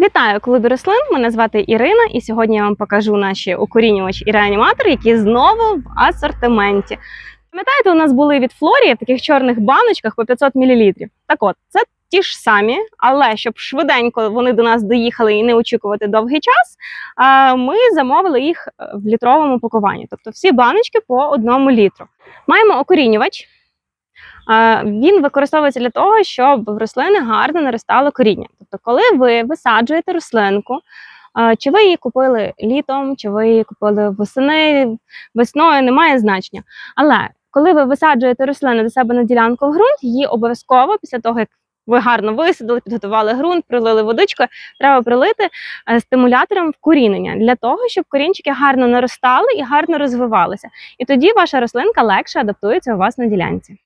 Вітаю клубі рослин. Мене звати Ірина, і сьогодні я вам покажу наші укорінювач і реаніматор, які знову в асортименті. Пам'ятаєте, у нас були від Флорії в таких чорних баночках по 500 мл. Так от, це ті ж самі, але щоб швиденько вони до нас доїхали і не очікувати довгий час, ми замовили їх е, в літровому пакуванні. Тобто всі баночки по одному літру. Маємо окорінювач. Він використовується для того, щоб в рослини гарно наростало коріння. Тобто, коли ви висаджуєте рослинку, чи ви її купили літом, чи ви її купили восени, весною, немає значення. Але коли ви висаджуєте рослину до себе на ділянку в ґрунт, її обов'язково після того, як ви гарно висадили, підготували ґрунт, пролили водичкою, треба пролити е, стимулятором вкорінення для того, щоб корінчики гарно наростали і гарно розвивалися. І тоді ваша рослинка легше адаптується у вас на ділянці.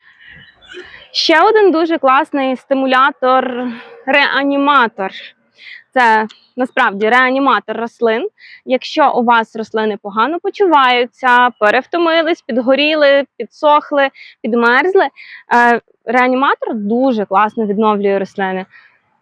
Ще один дуже класний стимулятор реаніматор. Це насправді реаніматор рослин. Якщо у вас рослини погано почуваються, перевтомились, підгоріли, підсохли, підмерзли, е, реаніматор дуже класно відновлює рослини.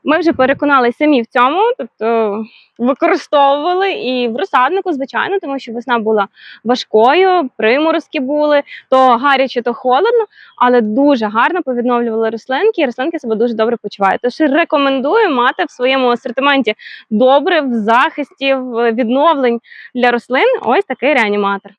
Ми вже переконалися самі в цьому, тобто використовували і в розсаднику, звичайно, тому що весна була важкою, приморозки були, то гаряче, то холодно, але дуже гарно повідновлювали рослинки, і рослинки себе дуже добре почувають. Тож рекомендую мати в своєму асортименті добре в захисті, в відновлень для рослин ось такий реаніматор.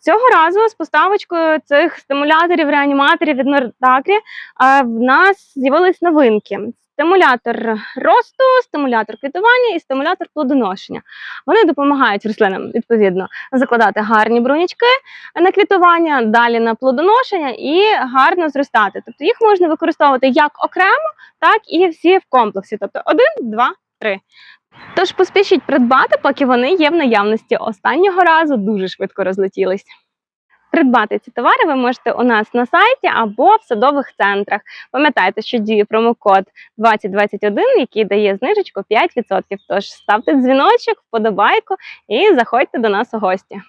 Цього разу з поставочкою цих стимуляторів, реаніматорів від Нортакрі а, в нас з'явились новинки. Стимулятор росту, стимулятор квітування і стимулятор плодоношення. Вони допомагають рослинам відповідно закладати гарні брунячки на квітування, далі на плодоношення і гарно зростати. Тобто їх можна використовувати як окремо, так і всі в комплексі. Тобто один, два, три. Тож поспішіть придбати, поки вони є в наявності. Останнього разу дуже швидко розлетілись. Придбати ці товари ви можете у нас на сайті або в садових центрах. Пам'ятайте, що діє промокод 2021, який дає знижечку 5%. Тож ставте дзвіночок, вподобайку і заходьте до нас у гості.